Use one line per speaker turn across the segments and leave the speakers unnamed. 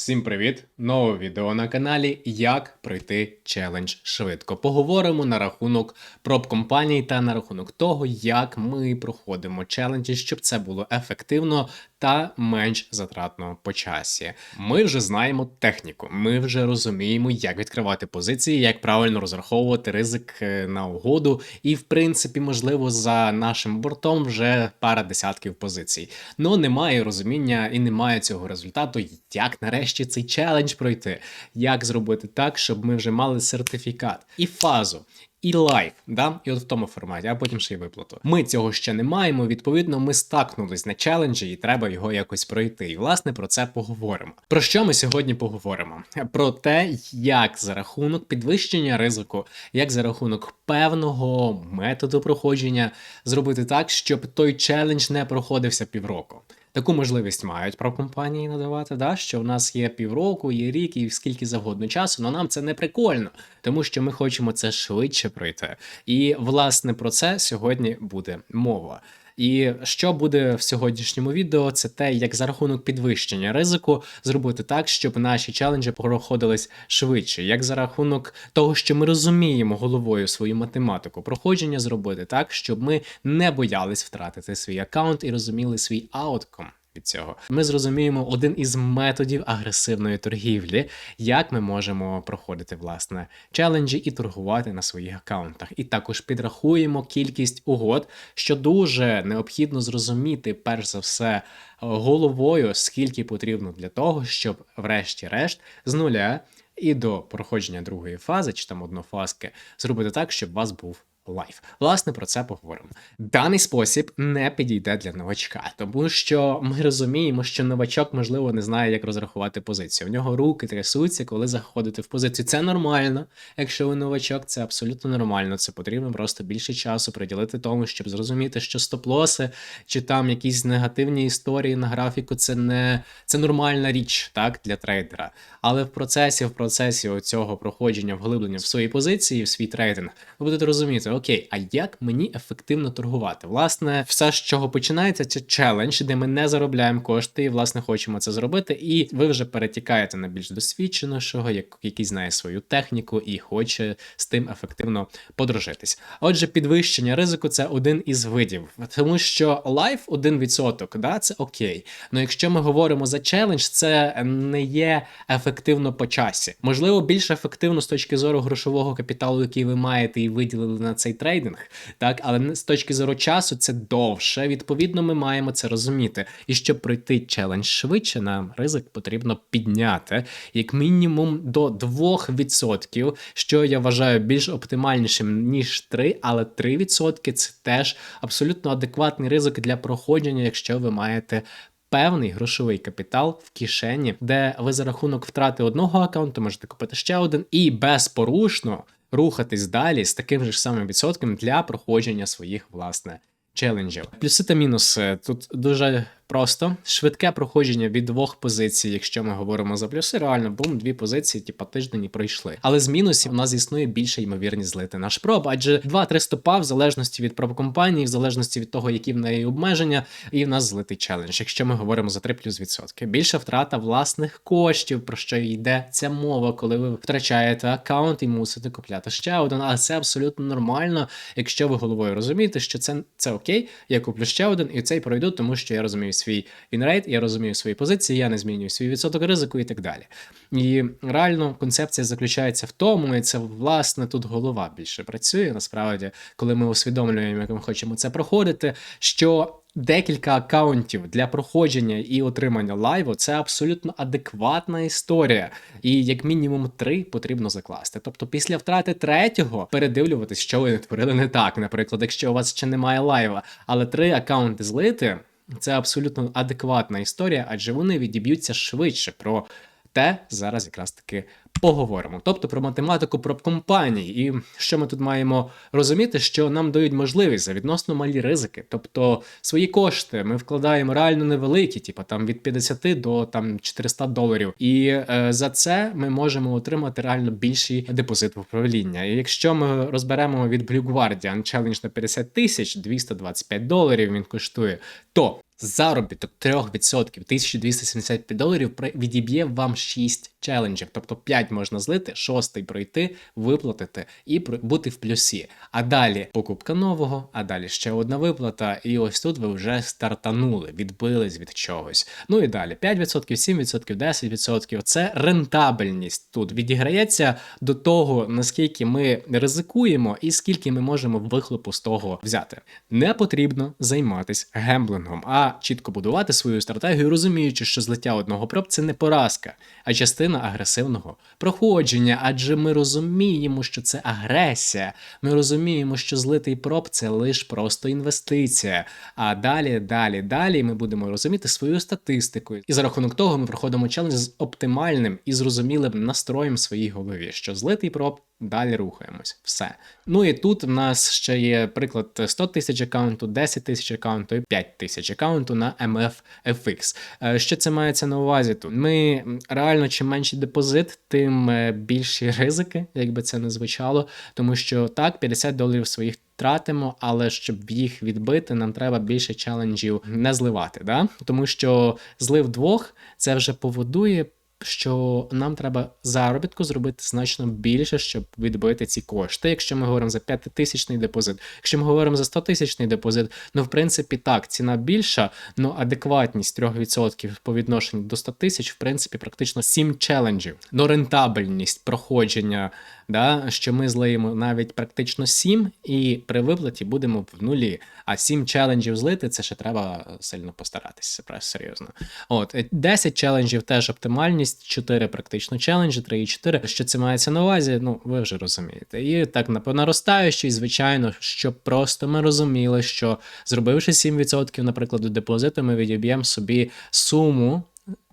Всім привіт! Нове відео на каналі Як пройти челендж швидко. Поговоримо на рахунок проб компаній та на рахунок того, як ми проходимо челенджі, щоб це було ефективно та менш затратно по часі. Ми вже знаємо техніку, ми вже розуміємо, як відкривати позиції, як правильно розраховувати ризик е, на угоду, і в принципі, можливо, за нашим бортом вже пара десятків позицій. Ну немає розуміння і немає цього результату, як нарешті цей челендж пройти, як зробити так, щоб ми вже мали сертифікат і фазу. І лайф, да, і от в тому форматі, а потім ще й виплату. Ми цього ще не маємо. Відповідно, ми стакнулись на челенджі, і треба його якось пройти. І власне про це поговоримо. Про що ми сьогодні поговоримо? Про те, як за рахунок підвищення ризику, як за рахунок певного методу проходження зробити так, щоб той челендж не проходився півроку. Таку можливість мають компанії надавати, да, що в нас є півроку, є рік і скільки завгодно часу, але нам це не прикольно, тому що ми хочемо це швидше пройти. І власне про це сьогодні буде мова. І що буде в сьогоднішньому відео, це те, як за рахунок підвищення ризику зробити так, щоб наші челенджі проходились швидше, як за рахунок того, що ми розуміємо головою свою математику проходження, зробити так, щоб ми не боялись втратити свій аккаунт і розуміли свій аутком від цього. Ми зрозуміємо один із методів агресивної торгівлі, як ми можемо проходити власне челенджі і торгувати на своїх аккаунтах. І також підрахуємо кількість угод, що дуже необхідно зрозуміти, перш за все, головою, скільки потрібно для того, щоб, врешті-решт, з нуля і до проходження другої фази чи там однофазки зробити так, щоб у вас був лайф. Власне, про це поговоримо. Даний спосіб не підійде для новачка, тому що ми розуміємо, що новачок, можливо, не знає, як розрахувати позицію. У нього руки трясуться, коли заходити в позицію. Це нормально. Якщо ви новачок, це абсолютно нормально. Це потрібно просто більше часу приділити тому, щоб зрозуміти, що стоп-лоси чи там якісь негативні історії на графіку це не це нормальна річ, так, для трейдера. Але в процесі, в процесі цього проходження вглиблення в свої позиції, в свій трейдинг, ви будете розуміти окей, а як мені ефективно торгувати? Власне, все, з чого починається, це челендж, де ми не заробляємо кошти, і власне хочемо це зробити. І ви вже перетікаєте на більш досвідченого, який знає свою техніку і хоче з тим ефективно подружитись. Отже, підвищення ризику це один із видів, тому що лайф 1%, да, це окей. Ну якщо ми говоримо за челендж, це не є ефективно по часі. Можливо, більш ефективно з точки зору грошового капіталу, який ви маєте і виділили на цей трейдинг, так, але з точки зору часу це довше. Відповідно, ми маємо це розуміти. І щоб пройти челендж швидше, нам ризик потрібно підняти як мінімум до 2%, що я вважаю більш оптимальнішим ніж 3, але 3% це теж абсолютно адекватний ризик для проходження, якщо ви маєте. Певний грошовий капітал в кишені, де ви за рахунок втрати одного аккаунту можете купити ще один і безпорушно рухатись далі з таким же самим відсотком для проходження своїх власне челенджів. Плюси та мінуси тут дуже Просто швидке проходження від двох позицій, якщо ми говоримо за плюси, реально бум, дві позиції, типа тиждень і пройшли. Але з мінусів у нас існує більша ймовірність злити наш проб, адже 2-3 стопа в залежності від проб компанії, в залежності від того, які в неї обмеження, і в нас злитий челендж, якщо ми говоримо за 3 плюс відсотки. Більша втрата власних коштів, про що йде ця мова, коли ви втрачаєте аккаунт і мусите купляти ще один. А це абсолютно нормально, якщо ви головою розумієте, що це це окей, я куплю ще один і цей пройду, тому що я розумію свій вінрейт, я розумію свої позиції, я не змінюю свій відсоток ризику і так далі. І реально концепція заключається в тому, і це власне тут голова більше працює. Насправді, коли ми усвідомлюємо, як ми хочемо це проходити, що. Декілька аккаунтів для проходження і отримання лайву це абсолютно адекватна історія, і як мінімум три потрібно закласти. Тобто, після втрати третього передивлюватись, що ви не творили не так. Наприклад, якщо у вас ще немає лайва, але три аккаунти злити, це абсолютно адекватна історія, адже вони відіб'ються швидше про те зараз якраз таки поговоримо. Тобто про математику про компанії. І що ми тут маємо розуміти, що нам дають можливість за відносно малі ризики. Тобто свої кошти ми вкладаємо реально невеликі, типу там від 50 до там 400 доларів. І е, за це ми можемо отримати реально більший депозит в управління. І якщо ми розберемо від Blue Guardian Challenge на 50 тисяч 225 доларів, він коштує, то заробіток 3% 1275 доларів відіб'є вам 6 челенджів. Тобто 5 можна злити, 6 пройти, виплатити і бути в плюсі. А далі покупка нового, а далі ще одна виплата. І ось тут ви вже стартанули, відбились від чогось. Ну і далі 5%, 7%, 10% це рентабельність тут відіграється до того, наскільки ми ризикуємо і скільки ми можемо вихлопу з того взяти. Не потрібно займатися гемблингом, а чітко будувати свою стратегію, розуміючи, що злиття одного проб це не поразка, а частина агресивного проходження. Адже ми розуміємо, що це агресія. Ми розуміємо, що злитий проб це лише просто інвестиція. А далі, далі, далі ми будемо розуміти свою статистику. І за рахунок того ми проходимо челендж з оптимальним і зрозумілим настроєм в своїй голові, що злитий проб. Далі рухаємось. Все. Ну і тут в нас ще є приклад 100 тисяч аккаунту, 10 тисяч аккаунту і 5 тисяч аккаунту на MFFX. Е, Що це мається на увазі тут? Ми реально, чим менший депозит, тим е, більші ризики, як би це не звучало. Тому що так, 50 доларів своїх тратимо, але щоб їх відбити, нам треба більше челенджів не зливати. Да? Тому що злив двох це вже поводує що нам треба заробітку зробити значно більше, щоб відбити ці кошти. Якщо ми говоримо за 5 тисячний депозит, якщо ми говоримо за 100 тисячний депозит, ну в принципі так, ціна більша, але адекватність 3% по відношенню до 100 тисяч, в принципі, практично 7 челенджів. Ну, рентабельність проходження, да, що ми злиємо навіть практично 7, і при виплаті будемо в нулі. А 7 челенджів злити це ще треба сильно постаратися, серйозно. От е, 10 челенджів теж оптимальність, 4 практично челенджі, 3 і 4. Що це мається на увазі? Ну ви вже розумієте. І так на по наростаючій, звичайно, щоб просто ми розуміли, що зробивши 7%, наприклад, депозиту, ми відіб'ємо собі суму.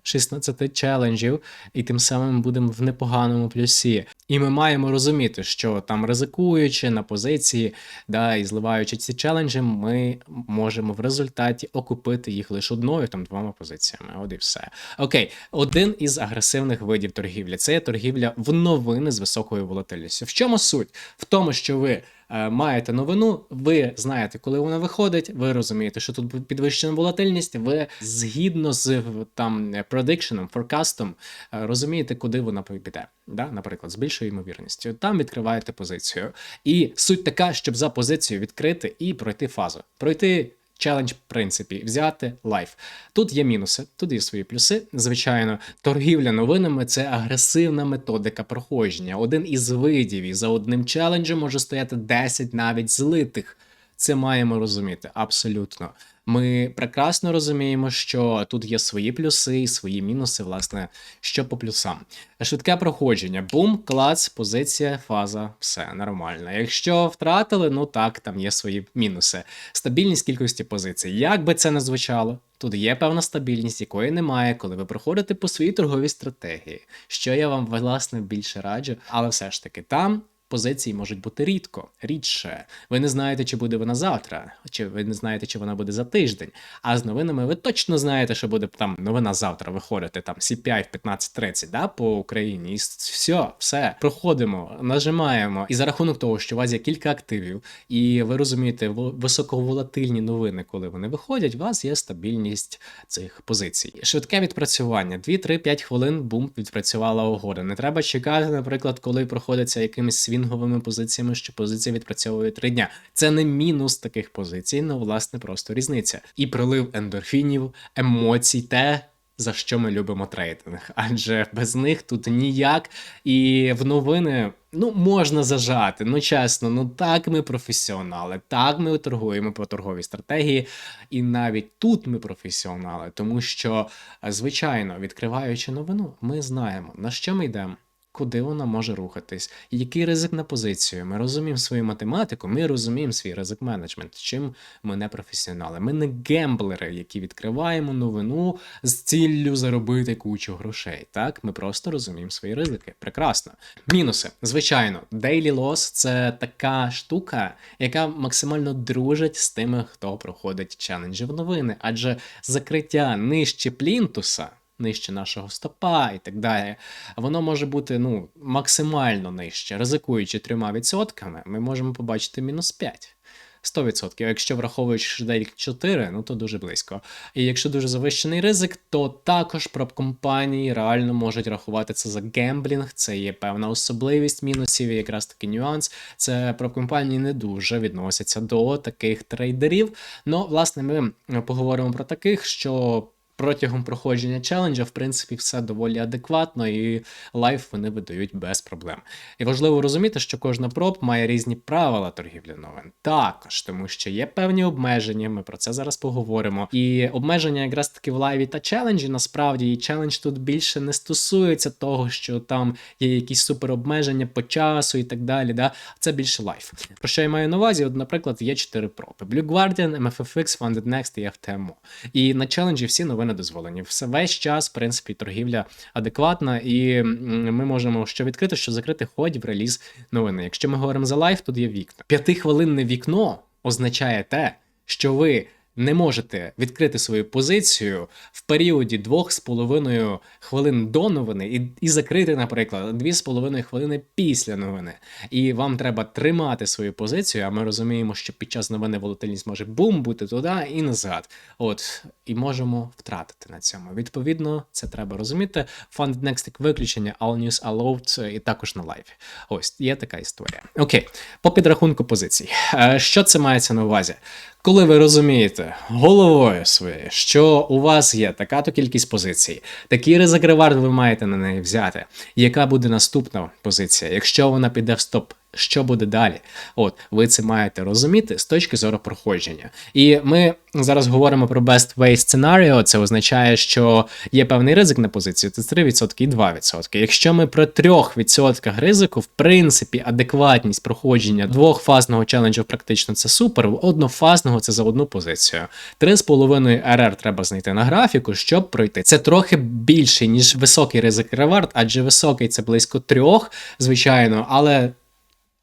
16 челенджів, і тим самим будемо в непоганому плюсі. І ми маємо розуміти, що там ризикуючи на позиції, да, і зливаючи ці челенджі, ми можемо в результаті окупити їх лише одною там двома позиціями. От і все. Окей, один із агресивних видів торгівлі це є торгівля в новини з високою волатильністю. В чому суть? В тому, що ви. Е, Маєте новину, ви знаєте, коли вона виходить, ви розумієте, що тут підвищена волатильність. Ви згідно з там предикшеном, форкастом, е, розумієте, куди вона піде. Да? Наприклад, з більшою ймовірністю. Там відкриваєте позицію. І суть така, щоб за позицію відкрити і пройти фазу. Пройти челендж, в принципі, взяти лайф. Тут є мінуси, тут є свої плюси. Звичайно, торгівля новинами це агресивна методика проходження. Один із видів, і за одним челенджем може стояти 10 навіть злитих. Це маємо розуміти абсолютно. Ми прекрасно розуміємо, що тут є свої плюси і свої мінуси, власне, що по плюсам. Швидке проходження, бум, клац, позиція, фаза, все нормально. Якщо втратили, ну так, там є свої мінуси. Стабільність кількості позицій. Як би це не звучало, тут є певна стабільність, якої немає, коли ви проходите по своїй торговій стратегії, що я вам власне більше раджу, але все ж таки там. Позиції можуть бути рідко, рідше. Ви не знаєте, чи буде вона завтра, чи ви не знаєте, чи вона буде за тиждень. А з новинами ви точно знаєте, що буде там новина завтра виходити, там CPI в 15.30, да, по Україні. І все, все, проходимо, нажимаємо. І за рахунок того, що у вас є кілька активів, і ви розумієте, високоволатильні новини, коли вони виходять, у вас є стабільність цих позицій. Швидке відпрацювання. 2-3-5 хвилин, бум, відпрацювала угода. Не треба чекати, наприклад, коли проходиться якимись свінговими позиціями, що позиція відпрацьовує 3 дня. Це не мінус таких позицій, але власне просто різниця. І прилив ендорфінів, емоцій, те. За що ми любимо трейдинг, адже без них тут ніяк. І в новини ну можна зажати. Ну чесно, ну так ми професіонали, так ми торгуємо по торговій стратегії, і навіть тут ми професіонали, тому що, звичайно, відкриваючи новину, ми знаємо на що ми йдемо. Куди вона може рухатись, який ризик на позицію. Ми розуміємо свою математику, ми розуміємо свій ризик менеджмент. Чим ми не професіонали. Ми не гемблери, які відкриваємо новину з ціллю заробити кучу грошей. Так, ми просто розуміємо свої ризики. Прекрасно. Мінуси, звичайно, Daily Loss – це така штука, яка максимально дружить з тими, хто проходить челенджі в новини, адже закриття нижче плінтуса. Нижче нашого стопа і так далі. Воно може бути ну, максимально нижче. Ризикуючи трьома відсотками, ми можемо побачити мінус 5. 100%. Якщо враховуючи що 4, ну то дуже близько. І якщо дуже завищений ризик, то також проб-компанії реально можуть рахувати це за гемблінг. Це є певна особливість мінусів, і якраз таки нюанс. Це проб-компанії не дуже відносяться до таких трейдерів. Ну, власне, ми поговоримо про таких, що. Протягом проходження челенджа, в принципі, все доволі адекватно, і лайф вони видають без проблем. І важливо розуміти, що кожна проб має різні правила торгівлі новин. Також, тому що є певні обмеження, ми про це зараз поговоримо. І обмеження якраз таки в лайві та челенджі, насправді, і челендж тут більше не стосується того, що там є якісь суперобмеження по часу і так далі. Да? Це більше лайф. Про що я маю на увазі? От, наприклад, є чотири проби: Blue Guardian, MFFX, Funded Next і FTMO. І на челенджі всі новини дозволені. Все весь час, в принципі, торгівля адекватна, і ми можемо що відкрити, що закрити хоч в реліз новини. Якщо ми говоримо за лайф, тут є вікна. П'ятихвилинне вікно означає те, що ви. Не можете відкрити свою позицію в періоді 2,5 хвилин до новини і, і закрити, наприклад, 2,5 хвилини після новини. І вам треба тримати свою позицію. А ми розуміємо, що під час новини волатильність може бум бути туди і назад. От і можемо втратити на цьому. Відповідно, це треба розуміти. Fund Next виключення, All News Allowed і також на лайві. Ось є така історія. Окей, по підрахунку позицій. Е, Що це мається на увазі? Коли ви розумієте головою своєю, що у вас є така-то кількість позицій, такий ризик ревард ви маєте на неї взяти, яка буде наступна позиція, якщо вона піде в стоп. Що буде далі? От ви це маєте розуміти з точки зору проходження. І ми зараз говоримо про best way scenario. Це означає, що є певний ризик на позицію, це 3% і 2%. Якщо ми при 3% ризику, в принципі, адекватність проходження двохфазного челенджу практично це супер, однофазного це за одну позицію. 3,5 РР треба знайти на графіку, щоб пройти. Це трохи більше, ніж високий ризик ревард, адже високий це близько трьох, звичайно, але.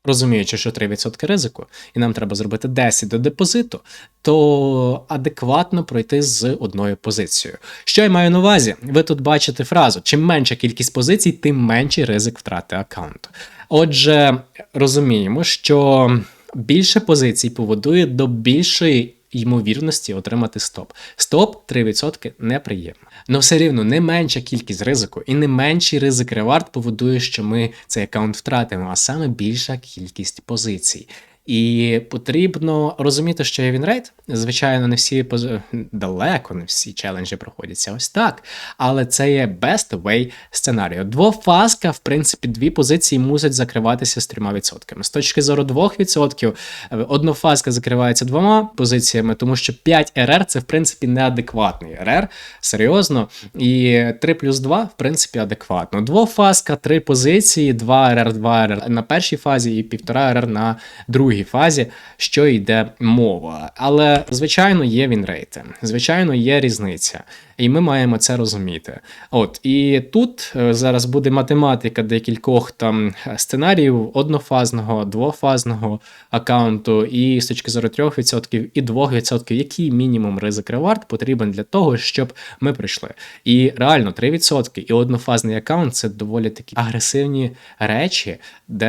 Розуміючи, що 3% ризику, і нам треба зробити 10 до депозиту, то адекватно пройти з одною позицією. Що я маю на увазі? Ви тут бачите фразу: чим менша кількість позицій, тим менший ризик втрати аккаунту. Отже, розуміємо, що більше позицій поводує до більшої ймовірності отримати стоп. Стоп 3% неприємно. Но все рівно не менша кількість ризику і не менший ризик ревард поводує, що ми цей аккаунт втратимо, а саме більша кількість позицій. І потрібно розуміти, що є вінрейт. Звичайно, не всі далеко не всі челенджі проходяться ось так. Але це є best way сценарію. Двофазка, в принципі, дві позиції мусять закриватися з трьома відсотками. З точки зору 2%, е, однофазка закривається двома позиціями, тому що 5 РР це в принципі неадекватний РР, серйозно. І 3 плюс 2, в принципі, адекватно. Двофазка, три позиції, 2 РР, 2 РР на першій фазі і 1,5 РР на другій фазі, що йде мова. Але, звичайно, є вінрейти, звичайно, є різниця. І ми маємо це розуміти. От і тут е, зараз буде математика декількох там сценаріїв однофазного, двофазного аккаунту, і з точки зору 3% і 2%, який мінімум ризик ревард потрібен для того, щоб ми прийшли. І реально 3% і однофазний аккаунт це доволі такі агресивні речі, де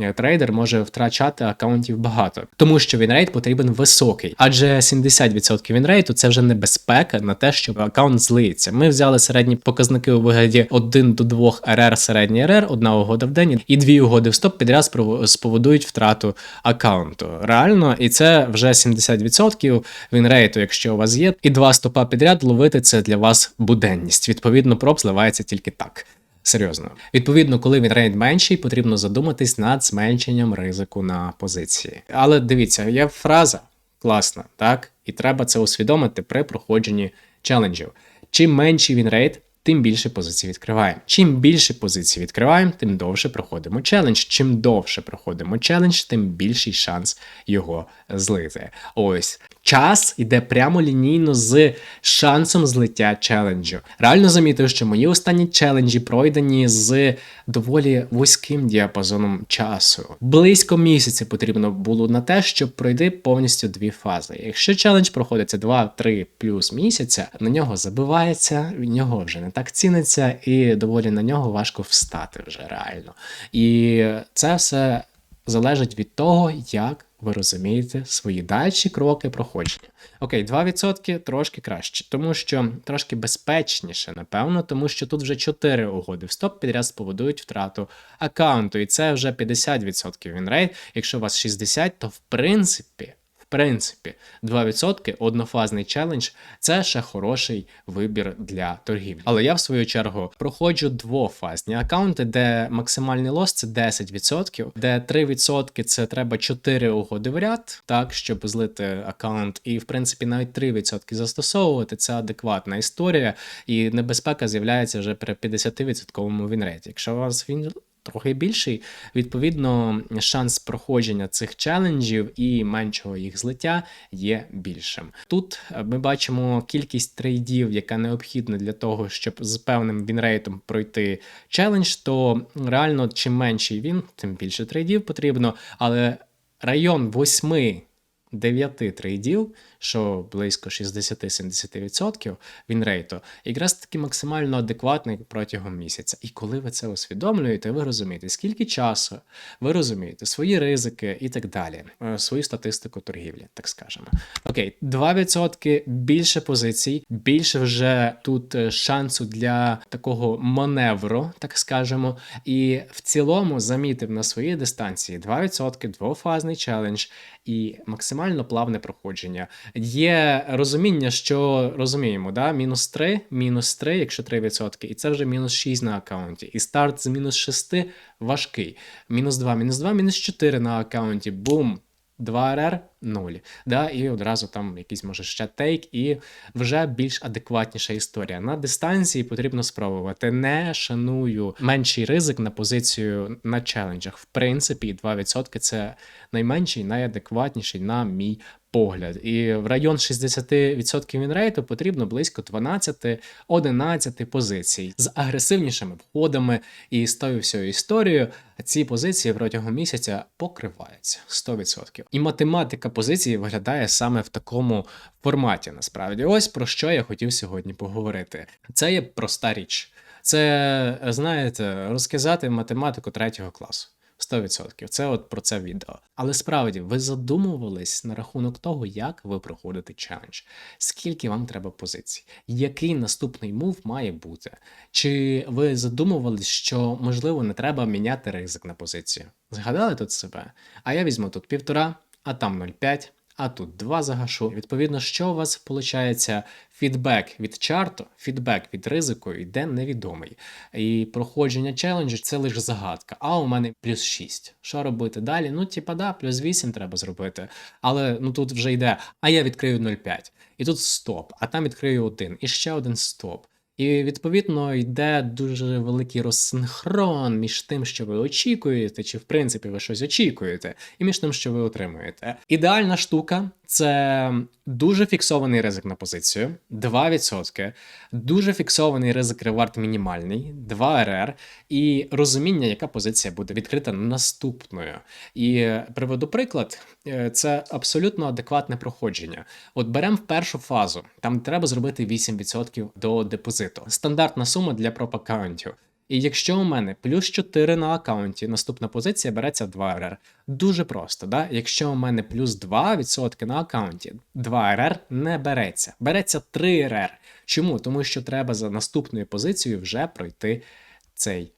е, трейдер може втрачати аккаунтів багато, тому що вінрейт потрібен високий, адже 70% вінрейту це вже небезпека на те, що аккаунт злиється. Ми взяли середні показники у вигляді 1 до 2 РР, середній РР, одна угода в день і дві угоди в стоп підряд споводують втрату аккаунту. Реально, і це вже 70% вінрейту, якщо у вас є, і два стопа підряд ловити це для вас буденність. Відповідно, проб зливається тільки так. Серйозно. Відповідно, коли він рейд менший, потрібно задуматись над зменшенням ризику на позиції. Але дивіться, є фраза класна, так? І треба це усвідомити при проходженні челенджів. Чим менший він рейд, тим більше позицій відкриваємо. Чим більше позицій відкриваємо, тим довше проходимо челендж. Чим довше проходимо челендж, тим більший шанс його злити. Ось час іде прямо лінійно з шансом злиття челенджу. Реально замітив, що мої останні челенджі пройдені з доволі вузьким діапазоном часу. Близько місяця потрібно було на те, щоб пройти повністю дві фази. Якщо челендж проходиться 2-3 плюс місяця, на нього забивається, в нього вже не так ціниться, і доволі на нього важко встати вже реально. І це все залежить від того, як ви розумієте свої дальші кроки проходження. Окей, 2% трошки краще, тому що трошки безпечніше, напевно, тому що тут вже 4 угоди в стоп підряд споводують втрату аккаунту, і це вже 50% вінрейт. Якщо у вас 60, то в принципі. Принципі, 2% однофазний челендж це ще хороший вибір для торгівлі. Але я в свою чергу проходжу двофазні аккаунти, де максимальний лос це 10%, де 3% це треба 4 угоди в ряд, так щоб злити аккаунт, і в принципі навіть 3% застосовувати це адекватна історія, і небезпека з'являється вже при 50% вінреті. Якщо у вас він трохи більший, відповідно, шанс проходження цих челенджів і меншого їх злиття є більшим. Тут е, ми бачимо кількість трейдів, яка необхідна для того, щоб з певним вінрейтом пройти челендж, то реально чим менший він, тим більше трейдів потрібно, але район 8 9 трейдів, що близько 60-70% вінрейту, якраз таки максимально адекватний протягом місяця. І коли ви це усвідомлюєте, ви розумієте, скільки часу, ви розумієте свої ризики і так далі, е, свою статистику торгівлі, так скажемо. Окей, 2% більше позицій, більше вже тут е, шансу для такого маневру, так скажемо. І в цілому замітив на своїй дистанції 2%, двофазний челендж і максимально плавне проходження. Є розуміння, що розуміємо, да? мінус 3, мінус 3, якщо 3%, і це вже мінус 6 на аккаунті. І старт з мінус 6 важкий. Мінус 2, мінус 2, мінус 4 на аккаунті. Бум! 2 РР 0. Да, і одразу там якийсь може ще тейк, і вже більш адекватніша історія. На дистанції потрібно спробувати. Не шаную менший ризик на позицію на челенджах. В принципі, 2% це найменший, найадекватніший, на мій погляд. І в район 60% вінрейту потрібно близько 12-11 позицій з агресивнішими входами і з тою всією історією. Ці позиції протягом місяця покриваються 100%. І математика позиції виглядає саме в такому форматі. Насправді, ось про що я хотів сьогодні поговорити. Це є проста річ. Це знаєте, розказати математику третього класу. 100%. Це от про це відео. Але справді ви задумувались на рахунок того, як ви проходите челендж, скільки вам треба позицій, який наступний мув має бути? Чи ви задумувались, що можливо не треба міняти ризик на позицію? Згадали тут себе? А я візьму тут півтора, а там 0,5 а тут два загашу. Відповідно, що у вас виходить? Фідбек від чарту, фідбек від ризику йде невідомий. І проходження челенджу це лише загадка. А у мене плюс 6. Що робити далі? Ну, типа, да, плюс 8 треба зробити. Але ну тут вже йде. А я відкрию 0,5. І тут стоп, а там відкрию один. І ще один стоп. І відповідно йде дуже великий розсинхрон між тим, що ви очікуєте, чи в принципі ви щось очікуєте, і між тим, що ви отримуєте. Ідеальна штука це дуже фіксований ризик на позицію, 2%, дуже фіксований ризик ревард мінімальний, 2 РР, і розуміння, яка позиція буде відкрита наступною. І приведу приклад, е, це абсолютно адекватне проходження. От беремо в першу фазу, там треба зробити 8% до депозиту. Стандартна сума для проп-аккаунтів. І якщо у мене плюс 4 на аккаунті, наступна позиція береться 2 РР. Дуже просто, да? Якщо у мене плюс 2% на аккаунті, 2 РР не береться. Береться 3 РР. Чому? Тому що треба за наступною позицією вже пройти цей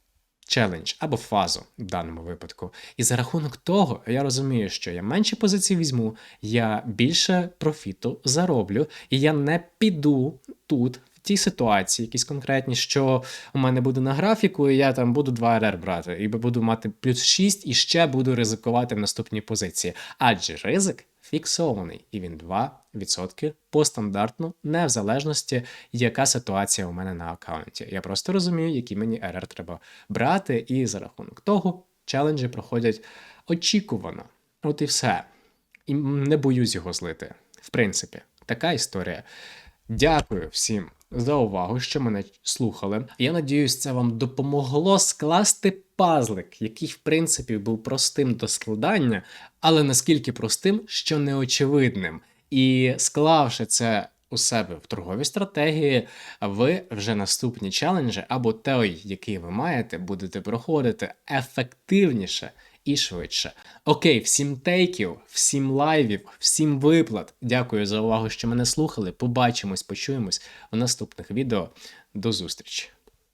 челендж або фазу в даному випадку. І за рахунок того, я розумію, що я менші позиції візьму, я більше профіту зароблю, і я не піду тут тій ситуації, якісь конкретні, що у мене буде на графіку, і я там буду 2 РР брати, і буду мати плюс 6 і ще буду ризикувати в наступній позиції. Адже ризик фіксований, і він 2% по стандартну, не в залежності, яка ситуація у мене на аккаунті. Я просто розумію, які мені РР треба брати, і за рахунок того челенджі проходять очікувано. От і все. І не боюсь його злити. В принципі, така історія. Дякую всім за увагу, що мене слухали. Я надіюсь, це вам допомогло скласти пазлик, який, в принципі, був простим до складання, але наскільки простим, що неочевидним. І склавши це у себе в торговій стратегії, ви вже наступні челенджі або той, який ви маєте, будете проходити ефективніше і швидше. Окей, всім тейків, всім лайвів, всім виплат. Дякую за увагу, що мене слухали. Побачимось, почуємось в наступних відео. До зустрічі!